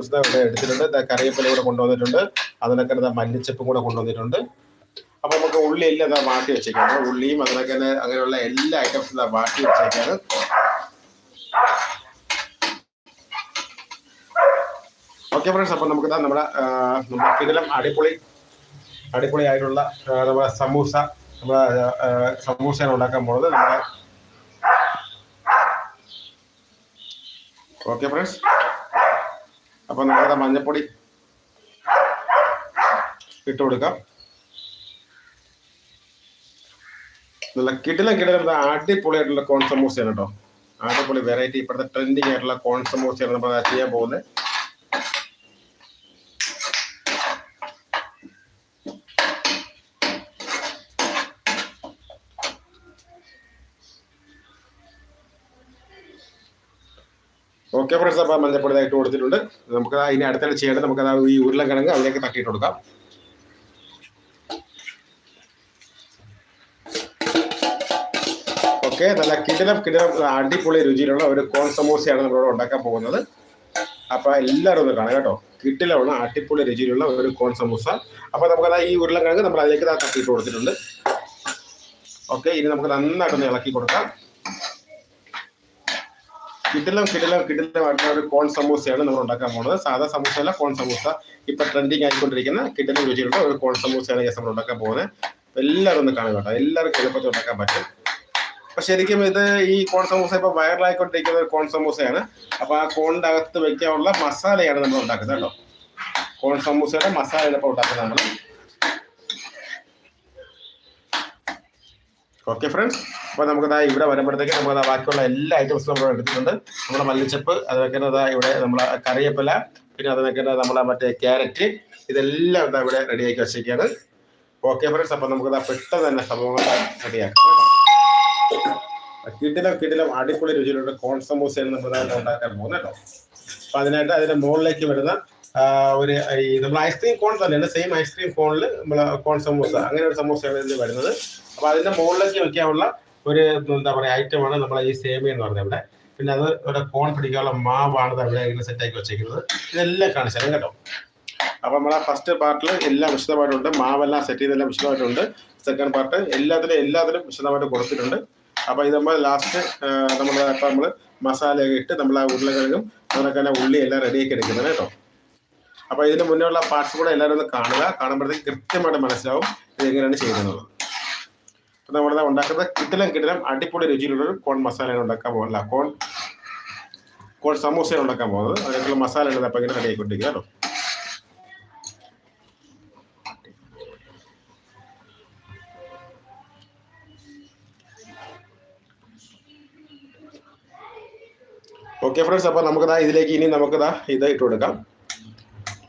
ഇവിടെ എടുത്തിട്ടുണ്ട്. ദാ കറിവേപ്പില കൂടെ കൊണ്ടുവന്നിട്ടുണ്ട്. അതിനൊക്കെ ദാ മല്ലിച്ചപ്പും കൂടെ കൊണ്ടുവന്നിട്ടുണ്ട്. അപ്പൊ നമുക്ക് ഉള്ളി എല്ലാം ഇതാ മാറ്റി വെച്ചേക്കാണ്. ഉള്ളിയും അതിനൊക്കെ തന്നെ അങ്ങനെയുള്ള എല്ലാ ഐറ്റംസും ഇതാ മാറ്റി വെച്ചേക്കാണ്. ഓക്കെ ഫ്രണ്ട്സ് അപ്പൊ നമുക്ക് നമ്മുടെ നമ്മുടെ അടിപൊളി അടിപൊളി ആയിട്ടുള്ള നമ്മുടെ സമൂസ നമ്മുടെ സമൂസയാണ് ഉണ്ടാക്കാൻ പോണത്. നമ്മുടെ ഓക്കെ ഫ്രണ്ട്സ് അപ്പൊ നമ്മുടെ മഞ്ഞപ്പൊടി ഇട്ട് കൊടുക്കാം. നല്ല കിടിലം അടിപൊളി അടിപൊളിയായിട്ടുള്ള കോൺ സമൂസയാണ് കേട്ടോ. അടിപൊളി വെറൈറ്റി ഇപ്പോഴത്തെ ട്രെൻഡിങ് ആയിട്ടുള്ള കോൺ സമൂസയാണ് നമ്മൾ ചെയ്യാൻ പോകുന്നത്. ഓക്കെ ഫ്രണ്ട്സ് അപ്പോൾ മഞ്ഞപ്പൊടി ഇട്ട് കൊടുത്തിട്ടുണ്ട്. നമുക്ക് അതിന് അടുത്തായിട്ട് ചെയ്യേണ്ടത് നമുക്ക് അതാ ഈ ഉരുളക്കിഴങ്ങ് അതിലേക്ക് തട്ടിയിട്ട് കൊടുക്കാം. ഓക്കെ നല്ല കിടിലം കിടിലം അടിപൊളി രുചിയിലുള്ള ഒരു കോൺ സമൂസയാണ് നമ്മളിവിടെ ഉണ്ടാക്കാൻ പോകുന്നത്. അപ്പോൾ എല്ലാവരും ഒന്ന് കാണാം കേട്ടോ. കിട്ടിലാണ് അടിപൊളി രുചിയിലുള്ള ഒരു കോൺ സമൂസ. അപ്പോൾ നമുക്കത് ഈ ഉരുളക്കിഴങ്ങ് നമ്മൾ അതിലേക്ക് തട്ടിയിട്ട് കൊടുത്തിട്ടുണ്ട്. ഓക്കെ ഇനി നമുക്ക് നന്നായിട്ടൊന്ന് ഇളക്കി കൊടുക്കാം. കിടിലം കിടിലം കിടിലമായിട്ടുള്ള ഒരു കോൺ സമൂസയാണ് നമ്മൾ ഉണ്ടാക്കാൻ പോകുന്നത്. സാധാ സമൂസ അല്ല കോൺ സമൂസ. ഇപ്പൊ ട്രെൻഡിങ് ആയിക്കൊണ്ടിരിക്കുന്ന കിടിലം രുചിയുള്ള ഒരു കോൺ സമൂസയാണ് കേസ് നമ്മൾ ഉണ്ടാക്കാൻ പോകുന്നത്. എല്ലാവരും ഒന്ന് കാണുക കേട്ടോ. എല്ലാവർക്കും എളുപ്പത്തിൽ ഉണ്ടാക്കാൻ പറ്റും. അപ്പൊ ശരിക്കും ഇത് ഈ കോൺ സമൂസ ഇപ്പൊ വൈറലായിക്കൊണ്ടിരിക്കുന്ന ഒരു കോൺ സമൂസയാണ്. അപ്പൊ ആ കോണിന്റെ അകത്ത് വെക്കാനുള്ള മസാലയാണ് നമ്മൾ ഉണ്ടാക്കുന്നത് കേട്ടോ. കോൺ സമൂസയുടെ മസാലയാണ് ഇപ്പൊ ഉണ്ടാക്കുന്നത് നമ്മൾ. ഓക്കെ ഫ്രണ്ട്സ് അപ്പോൾ നമുക്ക് ദാ ഇവിടെ വരുമ്പോഴത്തേക്ക് നമുക്ക് ദാ ബാക്കിയുള്ള എല്ലാ ഐറ്റംസും നമ്മൾ എടുത്തിട്ടുണ്ട്. നമ്മുടെ മല്ലിച്ചപ്പ് അതൊക്കെ ദാ ഇവിടെ നമ്മളെ കറിയപ്പല പിന്നെ അതിനൊക്കെ നമ്മളെ മറ്റേ ക്യാരറ്റ്. ഇതെല്ലാം ദാ ഇവിടെ റെഡിയാക്കി വെച്ചേക്കാണ് ഓക്കെ ഫ്രണ്ട്സ് അപ്പോൾ നമുക്ക് ദാ പെട്ടെന്ന് തന്നെ സംഭവങ്ങൾ റെഡിയാക്കാം കിടിലം കിടിലം അടിപൊളി രുചിയിലുള്ള കോൺ സമൂസയാണ് നമ്മൾ ഉണ്ടാക്കാൻ പോകുന്നത് കേട്ടോ. അപ്പൊ അതിനായിട്ട് അതിന്റെ മുകളിലേക്ക് വരുന്ന ഒരു ഈ നമ്മൾ ഐസ്ക്രീം കോൺ തന്നെയാണ്. സെയിം ഐസ്ക്രീം കോണിൽ നമ്മൾ കോൺ സമൂസ അങ്ങനെ ഒരു സമൂസയാണ് ഇതിൽ വരുന്നത്. അപ്പൊ അതിന്റെ മുകളിലേക്ക് വെക്കാനുള്ള ഒരു എന്താ പറയാ ഐറ്റമാണ് നമ്മളെ ഈ സേമി എന്ന് പറഞ്ഞത് ഇവിടെ. പിന്നെ അത് ഇവിടെ കോൺ പിടിക്കാനുള്ള മാവാണ് അവിടെ ഇങ്ങനെ സെറ്റ് ആക്കി വെച്ചേക്കുന്നത്. ഇതെല്ലാം കാണിച്ചാൽ കേട്ടോ. അപ്പൊ നമ്മളെ ഫസ്റ്റ് പാർട്ടിൽ എല്ലാം വിശദമായിട്ടുണ്ട്. മാവെല്ലാം സെറ്റ് ചെയ്തെല്ലാം വിശദമായിട്ടുണ്ട്. സെക്കൻഡ് പാർട്ട് എല്ലാത്തിലും എല്ലാത്തിലും വിശദമായിട്ട് കൊടുത്തിട്ടുണ്ട്. അപ്പൊ ഇത് നമ്മൾ ലാസ്റ്റ് നമ്മൾ ഇപ്പൊ നമ്മൾ മസാലയൊക്കെ ഇട്ട് നമ്മൾ ആ ഉരുളക്കിഴങ്ങും അതൊക്കെ തന്നെ ഉള്ളി എല്ലാം റെഡിയാക്കി എടുക്കുന്നത് കേട്ടോ. അപ്പൊ ഇതിന് മുന്നേ ഉള്ള പാർട്സ് കൂടെ എല്ലാവരും ഒന്ന് കാണുക. കാണുമ്പോഴത്തേക്ക് കൃത്യമായിട്ട് മനസ്സിലാവും ഇത് എങ്ങനെയാണ് ചെയ്യുന്നത് അപ്പൊ നമ്മളിത് ഉണ്ടാക്കുന്നത് കിട്ടിലും കിട്ടിലും അടിപൊളി രുചിയിലുള്ളൊരു കോൺ മസാലയാണ് ഉണ്ടാക്കാൻ പോകുന്നത്. കോൺ കോൺ സമൂസയാണ് ഉണ്ടാക്കാൻ പോകുന്നത്. അതിനൊക്കെയുള്ള മസാല ഉണ്ട് അപ്പൊ ഇങ്ങനെ റെഡി ഓക്കെ ഫ്രണ്ട്സ് അപ്പോൾ നമുക്കിതാ ഇതിലേക്ക് ഇനി നമുക്കിതാ ഇത് ഇട്ട് കൊടുക്കാം.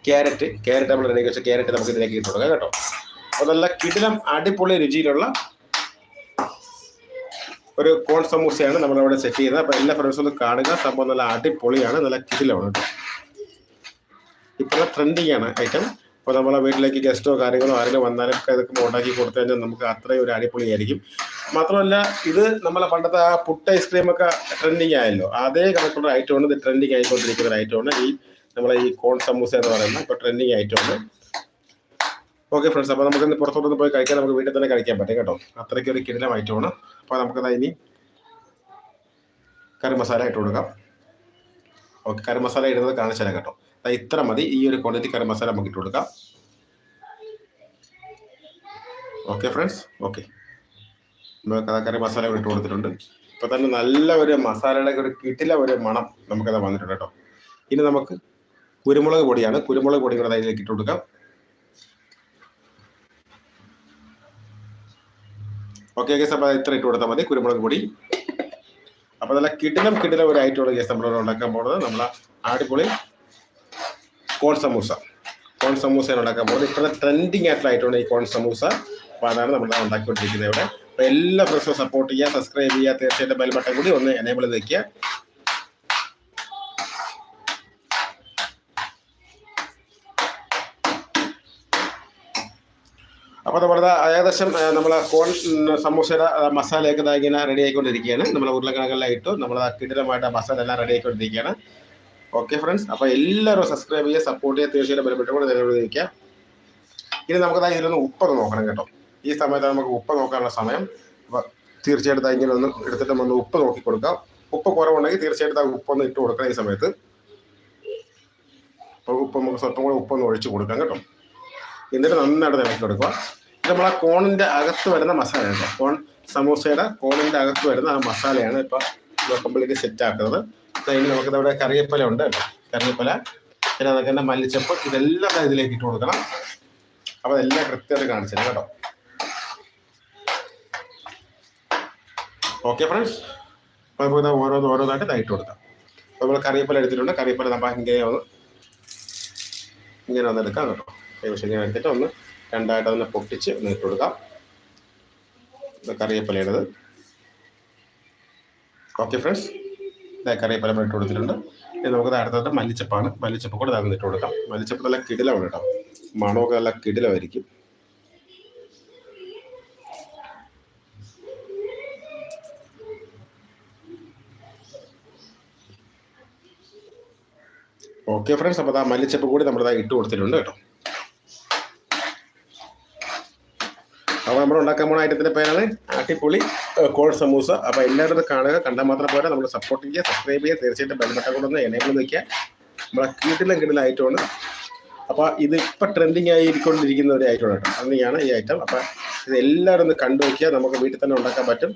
ക്യാരറ്റ് ക്യാരറ്റ് നമ്മൾ റെഡി വെച്ച ക്യാരറ്റ് നമുക്ക് ഇതിലേക്ക് ഇട്ട് കൊടുക്കാം കേട്ടോ. അപ്പോൾ നല്ല കിടിലം അടിപൊളി രുചിയിലുള്ള ഒരു കോൺ സമൂസയാണ് നമ്മൾ അവിടെ സെറ്റ് ചെയ്യുന്നത്. അപ്പോൾ എല്ലാ ഫ്രണ്ട്സും ഒന്ന് കാണുക. സംഭവം നല്ല അടിപൊളിയാണ്. നല്ല കിടിലമാണ് കേട്ടോ. ട്രെൻഡിങ് ആണ് ഐറ്റം അപ്പോൾ നമ്മളെ വീട്ടിലേക്ക് ഗസ്റ്റോ കാര്യങ്ങളോ ആരെങ്കിലും വന്നാലും ഇതൊക്കെ ഉണ്ടാക്കി കൊടുത്തു കഴിഞ്ഞാൽ നമുക്ക് അത്രയും ഒരു അടിപൊളിയായിരിക്കും. മാത്രമല്ല ഇത് നമ്മളെ പണ്ടത്തെ ആ പുട്ട് ഐസ്ക്രീം ഒക്കെ ട്രെൻഡിങ് ആയല്ലോ. അതേ കണക്കുള്ള ഐറ്റമാണ് ഇത് ട്രെൻഡിങ് ആയിക്കൊണ്ടിരിക്കുന്ന ഒരു ഐറ്റമാണ് ഈ നമ്മളെ ഈ കോൺ സമൂസ എന്ന് പറയുന്ന ഇപ്പോൾ ട്രെൻഡിങ് ഐറ്റമാണ് ഓക്കെ ഫ്രണ്ട്സ് അപ്പോൾ നമുക്ക് പുറത്തോട്ടൊന്ന് പോയി കഴിക്കാൻ നമുക്ക് വീട്ടിൽ തന്നെ കഴിക്കാൻ പറ്റും കേട്ടോ. അത്രയ്ക്ക് ഒരു കിടിലം ആണ് അപ്പോൾ നമുക്കത് ഇനി കറി മസാല ഇട്ട് കൊടുക്കാം. ഓക്കെ കറി മസാല ഇടുന്നത് കാണിച്ചാലും കേട്ടോ. അതായത് ഇത്ര മതി. ഈ ഒരു ക്വാണ്ടിറ്റി കറി മസാല നമുക്ക് ഇട്ട് കൊടുക്കാം. Okay friends okay. നമുക്ക് കറി മസാല ഇട്ട് കൊടുത്തിട്ടുണ്ട്. ഇപ്പൊ തന്നെ നല്ല ഒരു മസാലയുടെ ഒരു കിട്ടില ഒരു മണം നമുക്കത് വന്നിട്ടുണ്ട് കേട്ടോ. ഇനി നമുക്ക് കുരുമുളക് പൊടിയാണ്. കുരുമുളക് പൊടി കൂടെ അതിലേക്ക് ഇട്ട് കൊടുക്കാം. ഓക്കെ കേസ് അപ്പോൾ ഇത്ര ഇട്ട് കൊടുത്താൽ മതി കുരുമുളക് പൊടി. അപ്പോൾ നല്ല കിടിലം കിടിലം ഒരു ആയിട്ടുള്ള കേസ് നമ്മൾ ഉണ്ടാക്കാൻ പോകുന്നത്. നമ്മളെ അടിപൊളി കോൺ സമൂസ. കോൺ സമൂസയാണ് ഉണ്ടാക്കാൻ പോകുന്നത്. ഇപ്പോഴത്തെ ട്രെൻഡിങ് ആയിട്ടുള്ള ഐറ്റമാണ് ഈ കോൺ സമൂസ. അപ്പോൾ അതാണ് നമ്മൾ ഉണ്ടാക്കിക്കൊണ്ടിരിക്കുന്നത് ഇവിടെ. അപ്പോൾ എല്ലാ ഫ്രണ്ട്സും സപ്പോർട്ട് ചെയ്യുക സബ്സ്ക്രൈബ് ചെയ്യുക തീർച്ചയായിട്ടും ബെൽ ബട്ടൺ കൂടി ഒന്ന് എനേബിൾ ചെയ്ത് അപ്പോൾ നമ്മുടെ ഏകദേശം നമ്മൾ കോൺ സമൂസയുടെ മസാലയൊക്കെ ഇങ്ങനെ റെഡി ആയിക്കൊണ്ടിരിക്കുകയാണ്. നമ്മൾ ഉരുളക്കിഴങ്ങെല്ലാം ഇട്ടു. നമ്മൾ കിടിലമായിട്ട് മസാല എല്ലാം റെഡി ആയിക്കൊണ്ടിരിക്കുകയാണ്. ഓക്കെ ഫ്രണ്ട്സ് അപ്പോൾ എല്ലാവരും സബ്സ്ക്രൈബ് ചെയ്യുക സപ്പോർട്ട് ചെയ്യുക തീർച്ചയായിട്ടും ബലപ്പെട്ടുകൊണ്ട് നിലവിളിക്കുക ഇനി നമുക്ക് ഇതിലൊന്ന് ഉപ്പ് നോക്കണം കേട്ടോ. ഈ സമയത്ത് നമുക്ക് ഉപ്പ് നോക്കാനുള്ള സമയം. അപ്പോൾ തീർച്ചയായിട്ടും ഇങ്ങനെ ഒന്ന് എടുത്തിട്ട് ഒന്ന് ഉപ്പ് നോക്കി കൊടുക്കാം. ഉപ്പ് കുറവുണ്ടെങ്കിൽ തീർച്ചയായിട്ടും ആ ഉപ്പൊന്ന് ഇട്ട് കൊടുക്കണം ഈ സമയത്ത്. അപ്പോൾ ഉപ്പ് നമുക്ക് സ്വല്പം കൂടെ ഉപ്പൊന്ന് ഒഴിച്ച് കൊടുക്കാം കേട്ടോ. എന്നിട്ട് നന്നായിട്ട് ഇളക്കി കൊടുക്കുക. നമ്മളെ കോണിന്റെ അകത്ത് വരുന്ന മസാല കോൺ സമൂസയുടെ കോണിന്റെ അകത്ത് വരുന്ന ആ മസാലയാണ് ഇപ്പോൾ കംപ്ലീറ്റ് സെറ്റ് ആക്കുന്നത്. അതിന് നമുക്ക് ഇവിടെ കറിയപ്പല ഉണ്ട് കേട്ടോ. കറിവേപ്പില പിന്നെ അതൊക്കെ തന്നെ മല്ലിച്ചപ്പ് ഇതെല്ലാം ഇതിലേക്ക് ഇട്ട് കൊടുക്കണം. അപ്പോൾ അതെല്ലാം കൃത്യമായിട്ട് കാണിച്ചു തരാം കേട്ടോ. ഓക്കെ ഫ്രണ്ട്സ് അപ്പോൾ നമുക്ക് ഓരോന്ന് ഓരോന്നായിട്ട് ഇട്ട് കൊടുക്കാം. അപ്പോൾ നമ്മൾ കറിയപ്പല എടുത്തിട്ടുണ്ട്. കറിയപ്പല നമ്മൾ ഇങ്ങനെ ഒന്ന് ഇങ്ങനെ ഒന്ന് എടുക്കാം കേട്ടോ. കൈവശം ഇങ്ങനെ എടുത്തിട്ട് ഒന്ന് രണ്ടായിട്ട് അതിനെ പൊട്ടിച്ച് ഒന്ന് ഇട്ട് കൊടുക്കാം. ഇത് കറിയപ്പലയുടേത് ഓക്കെ ഫ്രണ്ട്സ് ഇതാ കറിയപ്പല ഇട്ട് കൊടുത്തിട്ടുണ്ട്. ഇനി നമുക്ക് അടുത്തത് മല്ലിച്ചപ്പാണ്. മല്ലിച്ചപ്പ് കൂടെ ഇതാ ഇട്ട് കൊടുക്കാം. മല്ലിച്ചപ്പ് നല്ല കിടിലമാണ് കേട്ടോ. മണമൊക്കെ നല്ല കിടിലമായിരിക്കും. ഓക്കെ ഫ്രണ്ട്സ് അപ്പോൾ ആ മല്ലിച്ചപ്പ് കൂടി നമ്മൾ ഇട്ട് കൊടുത്തിട്ടുണ്ട് കേട്ടോ. നമ്മൾ ഉണ്ടാക്കാൻ പോകുന്ന ഐറ്റത്തിന്റെ പേരാണ് അടിപൊളി കോൾ സമൂസ. അപ്പോൾ എല്ലാവരും കാണുക കണ്ടാൽ മാത്രം പോരാ. നമ്മൾ സപ്പോർട്ട് ചെയ്യുക സബ്സ്ക്രൈബ് ചെയ്യുക തീർച്ചയായിട്ടും ബെൽബട്ടൺ കൊണ്ടുവന്ന് എനേബിൾ വെക്കുക. നമ്മളെ കീട്ടിലും കിടിലും ഐറ്റമാണ് അപ്പോൾ ഇത് ഇപ്പം ട്രെൻഡിങ് ആയിക്കൊണ്ടിരിക്കുന്ന ഒരു ഐറ്റമാണ് കേട്ടോ. അങ്ങനെയാണ് ഈ ഐറ്റം അപ്പോൾ ഇത് എല്ലാവരും ഒന്ന് കണ്ടു നോക്കിയാൽ നമുക്ക് വീട്ടിൽ തന്നെ ഉണ്ടാക്കാൻ പറ്റും.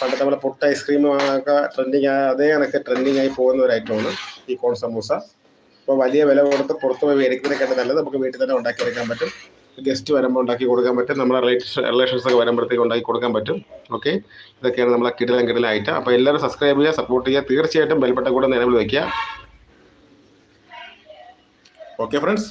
പണ്ടത്തെ നമ്മളെ പൊട്ട ഐസ്ക്രീം ഒക്കെ ട്രെൻഡിങ് അതേ കണക്ക് ട്രെൻഡിങ് ആയി പോകുന്ന ഒരു ഐറ്റമാണ് ഈ കോൺ സമൂസ. അപ്പോൾ വലിയ വില കൊടുത്ത് പുറത്ത് പോയി മേടിക്കുന്നതിനേക്കാട്ട് നല്ലത് നമുക്ക് വീട്ടിൽ തന്നെ ഉണ്ടാക്കിയെടുക്കാൻ പറ്റും. ഗസ്റ്റ് വരുമ്പോൾ ഉണ്ടാക്കി കൊടുക്കാൻ പറ്റും. നമ്മുടെ റിലേറ്റീവ്സ് റിലേഷൻസ് ഒക്കെ വരുമ്പോഴത്തേക്ക് ഉണ്ടാക്കി കൊടുക്കാൻ പറ്റും. ഓക്കെ ഇതൊക്കെയാണ് നമ്മളെ കിടലം കിടലം ആയിട്ട്. അപ്പോൾ എല്ലാവരും സബ്സ്ക്രൈബ് ചെയ്യുക സപ്പോർട്ട് ചെയ്യുക. തീർച്ചയായിട്ടും ബെൽബട്ടൻ കൂടെ നിലവിൽ വയ്ക്കുക ഓക്കെ ഫ്രണ്ട്സ്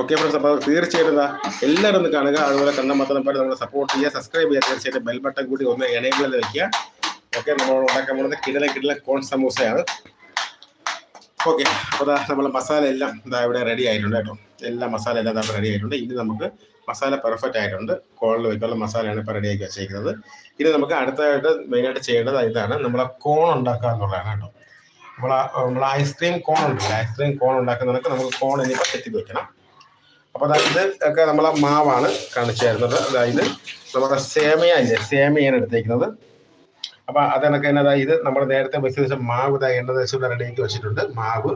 ഓക്കെ ഫ്രണ്ട്സ് അപ്പോൾ തീർച്ചയായിട്ടും എന്താ എല്ലാവരും ഒന്ന് കാണുക. അതുപോലെ കണ്ട മാത്രം പോലെ നമ്മളെ സപ്പോർട്ട് ചെയ്യുക സബ്സ്ക്രൈബ് ചെയ്യുക. തീർച്ചയായിട്ടും ബെൽ ബട്ടൺ കൂടി ഒന്ന് എനേബിൾ ചെയ്ത് വെക്കുക. ഓക്കെ നമ്മൾ ഉണ്ടാക്കാൻ പോകുന്നത് കിടല കിടല കോൺ സമൂസയാണ് ഓക്കെ അപ്പോൾ നമ്മൾ മസാല എല്ലാം ഇതാ ഇവിടെ റെഡി ആയിട്ടുണ്ട് കേട്ടോ. എല്ലാ മസാല എല്ലാം ഇതാ റെഡി ആയിട്ടുണ്ട്. ഇനി നമുക്ക് മസാല പെർഫെക്റ്റ് ആയിട്ടുണ്ട്. കോളിൽ വെക്കാനുള്ള മസാലയാണ് ഇപ്പോൾ റെഡി ആക്കി വെച്ചേക്കുന്നത്. ഇനി നമുക്ക് അടുത്തതായിട്ട് മെയിനായിട്ട് ചെയ്യേണ്ടത് ഇതാണ്. നമ്മളെ കോൺ ഉണ്ടാക്കുക എന്നുള്ളതാണ് കേട്ടോ. നമ്മൾ നമ്മൾ ഐസ്ക്രീം കോൺ ഉണ്ടല്ലോ. ഐസ്ക്രീം കോൺ ഉണ്ടാക്കുന്നതൊക്കെ നമുക്ക് കോൺ ഇനി പക്കറ്റി വെക്കണം. അപ്പോൾ അതായത് ഒക്കെ നമ്മളെ മാവാണ് കാണിച്ചു തരുന്നത്. അതായത് നമ്മുടെ സേമിയ ഇല്ലേ? സേമിയാണ് എടുത്തേക്കുന്നത്. അപ്പോൾ അതെനക്ക് എന്നതാ ഇത് നമ്മൾ നേരത്തെ വെച്ച് മാവ് ഇതാ എണ്ണ റെഡി റെഡിയാക്കി വെച്ചിട്ടുണ്ട്. മാവ്.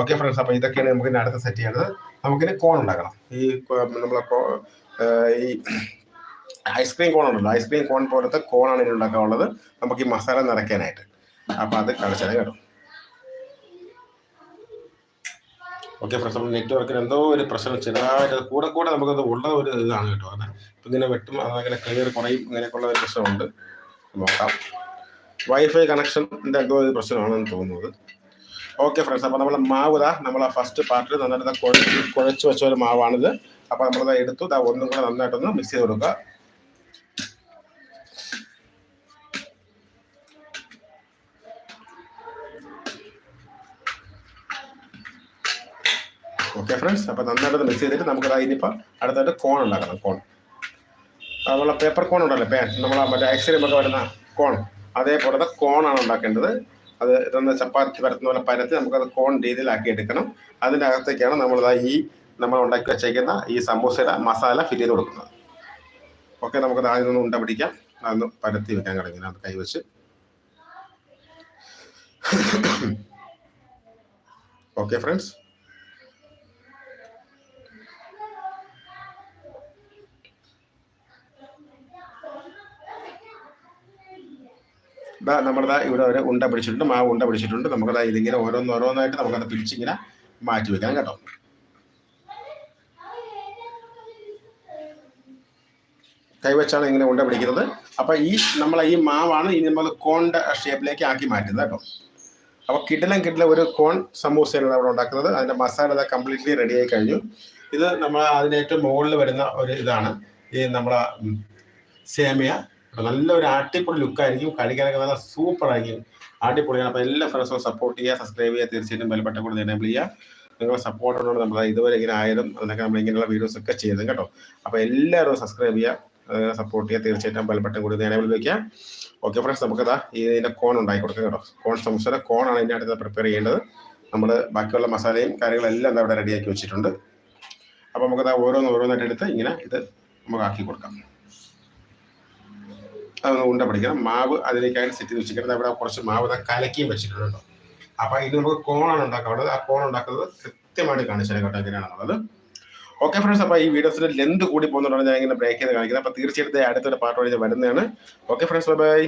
ഓക്കെ ഫ്രണ്ട്സ് അപ്പൊ ഇതൊക്കെയാണ് നമുക്ക് അടുത്ത സെറ്റ് ചെയ്യേണ്ടത്. നമുക്കിനി കോൺ ഉണ്ടാക്കണം. ഈ നമ്മളെ ഈ ഐസ്ക്രീം കോൺ ഉണ്ടല്ലോ. ഐസ്ക്രീം കോൺ പോലത്തെ കോണാണ് ഇനി ഉണ്ടാക്കാനുള്ളത്. നമുക്ക് ഈ മസാല നിറയ്ക്കാനായിട്ട്. അപ്പൊ അത് കളിച്ചത് കേട്ടോ. ഓക്കെ ഫ്രണ്ട്സ് നമ്മൾ നെറ്റ്വർക്കിന് എന്തോ ഒരു പ്രശ്നം ചെറുതായിട്ട് കൂടെ കൂടെ നമുക്കത് ഉള്ള ഒരു ഇതാണ് കേട്ടോ. അത്. ഇപ്പം ഇങ്ങനെ വെട്ടും അതങ്ങനെ ക്ലിയർ കുറയും. ഇങ്ങനെയൊക്കെയുള്ള ഒരു പ്രശ്നമുണ്ട്. നോക്കാം. വൈഫൈ കണക്ഷന്റെ എന്തോ ഒരു പ്രശ്നമാണെന്ന് തോന്നുന്നത്. ഓക്കെ ഫ്രണ്ട്സ് അപ്പോൾ നമ്മൾ മാവ് ഇതാ നമ്മൾ ആ ഫസ്റ്റ് പാർട്ടിൽ നന്നായിട്ട് കുഴച്ച് കുഴച്ച് വെച്ച ഒരു മാവാണിത്. അപ്പോൾ നമ്മളത് എടുത്തു. ഇതാ ഒന്നും കൂടെ നന്നായിട്ടൊന്ന് മിക്സ് ചെയ്ത് കൊടുക്കുക. ഓക്കെ ഫ്രണ്ട്സ് അപ്പോൾ നന്നായിട്ട് മിക്സ് ചെയ്തിട്ട് നമുക്ക് ഇനിയിപ്പോൾ അടുത്തായിട്ട് കോൺ ഉണ്ടാക്കണം കോൺ നമ്മളെ പേപ്പർ കോൺ ഉണ്ടല്ലോ പേൻ നമ്മളെ മറ്റേ ഐസ്ക്രീം ഒക്കെ വരുന്ന കോൺ അതേപോലത്തെ കോണാണ് ഉണ്ടാക്കേണ്ടത്. അത് ഇതൊന്ന് ചപ്പാത്തി പരത്തുന്ന പോലെ പരത്തി നമുക്കത് കോൺ രീതിയിലാക്കി എടുക്കണം. അതിന്റെ അകത്തേക്കാണ് നമ്മൾ ഈ നമ്മൾ ഉണ്ടാക്കി വെച്ചേക്കുന്ന ഈ സമൂസയുടെ മസാല ഫില്ല് ചെയ്ത് കൊടുക്കുന്നത്. ഓക്കെ നമുക്കത് ആദ്യം ഒന്ന് ഉണ്ട പിടിക്കാം. അതൊന്ന് പരത്തി വെക്കാൻ കിടങ്ങില്ല അത് കൈവച്ച് ഓക്കെ ഫ്രണ്ട്സ് ദാ നമ്മുടെ ഇവിടെ ഒരു ഉണ്ട പിടിച്ചിട്ടുണ്ട് മാവ് ഉണ്ട പിടിച്ചിട്ടുണ്ട്. നമുക്കത് ഇതിങ്ങനെ ഓരോന്ന് ഓരോന്നായിട്ട് നമുക്കത് പിടിച്ചിങ്ങനെ മാറ്റി വെക്കാം കേട്ടോ. കൈവച്ചാണ് ഇങ്ങനെ ഉണ്ട പിടിക്കുന്നത്. അപ്പൊ ഈ നമ്മളെ ഈ മാവാണ് ഇനി നമ്മൾ കോണിന്റെ ഷേപ്പിലേക്ക് ആക്കി മാറ്റുന്നത് കേട്ടോ. അപ്പോൾ കിടിലം കിടിലം ഒരു കോൺ സമൂസയാണ് അവിടെ ഉണ്ടാക്കുന്നത്. അതിന്റെ മസാല കംപ്ലീറ്റ്ലി റെഡി ആയി കഴിഞ്ഞു. ഇത് നമ്മൾ അതിന് ഏറ്റവും മുകളിൽ വരുന്ന ഒരു ഇതാണ്. ഈ നമ്മളെ സേമിയ. അപ്പോൾ നല്ല ഒരു അടിപൊളി ലുക്കായിരിക്കും കഴിക്കാനൊക്കെ നല്ല സൂപ്പർ ആയിരിക്കും. അടിപൊളിയാണ് അപ്പോൾ എല്ലാ ഫ്രണ്ട്സും സപ്പോർട്ട് ചെയ്യുക സബ്സ്ക്രൈബ് ചെയ്യുക. തീർച്ചയായിട്ടും ബെൽബട്ടൺ കൂടെ എനേബിൾ ചെയ്യുക. നിങ്ങളുടെ സപ്പോർട്ട് ഉള്ളത് നമ്മൾ ഇതുവരെ ഇങ്ങനെ ആയാലും അതിനൊക്കെ നമ്മൾ ഇങ്ങനെയുള്ള വീഡിയോസ് ഒക്കെ ചെയ്യുന്നത് കേട്ടോ. അപ്പോൾ എല്ലാവരും സബ്സ്ക്രൈബ് ചെയ്യുക സപ്പോർട്ട് ചെയ്യുക. തീർച്ചയായിട്ടും ബെൽബട്ടൺ കൂടി എനേബിൾ വെക്കുക. ഓക്കെ ഫ്രണ്ട്സ് നമുക്കതാ ഇതിന്റെ കോൺ ഉണ്ടാക്കി കൊടുക്കാം കേട്ടോ. കോൺ സമൂസയുടെ കോണാണ് ഇതിന്റെ അടുത്ത് പ്രിപ്പയർ ചെയ്യേണ്ടത്. നമ്മൾ ബാക്കിയുള്ള മസാലയും കാര്യങ്ങളെല്ലാം ഇവിടെ റെഡിയാക്കി വെച്ചിട്ടുണ്ട്. അപ്പോൾ നമുക്കത് ഓരോന്ന് ഓരോന്നായിട്ട് എടുത്ത് ഇങ്ങനെ ഇത് നമുക്ക് ആക്കി കൊടുക്കാം. അതൊന്ന് ഉണ്ട പിടിക്കണം മാവ് അതിലേക്കായിട്ട് സെറ്റ് ചെയ്ത് വെച്ചിരിക്കുന്നത് അവിടെ കുറച്ച് മാവ് ഇതാ കലക്കിയും വെച്ചിട്ടുണ്ട് അപ്പൊ അപ്പോൾ ഇത് നമുക്ക് കോണാണ് ഉണ്ടാക്കാനുള്ളത്. ആ കോൺ ഉണ്ടാക്കുന്നത് കൃത്യമായിട്ട് കാണിച്ചാൽ കേട്ടോ എങ്ങനെയാണെന്നുള്ളത്. ഓക്കെ ഫ്രണ്ട്സ് അപ്പോൾ ഈ വീഡിയോസിന്റെ ലെന്ത് കൂടി പോകുന്നുണ്ടെങ്കിൽ ഞാൻ ഇങ്ങനെ ബ്രേക്ക് ചെയ്ത് കാണിക്കുന്നത്. അപ്പോൾ തീർച്ചയായിട്ടും അടുത്തൊരു പാർട്ട് വഴി വരുന്നതാണ്. Okay friends bye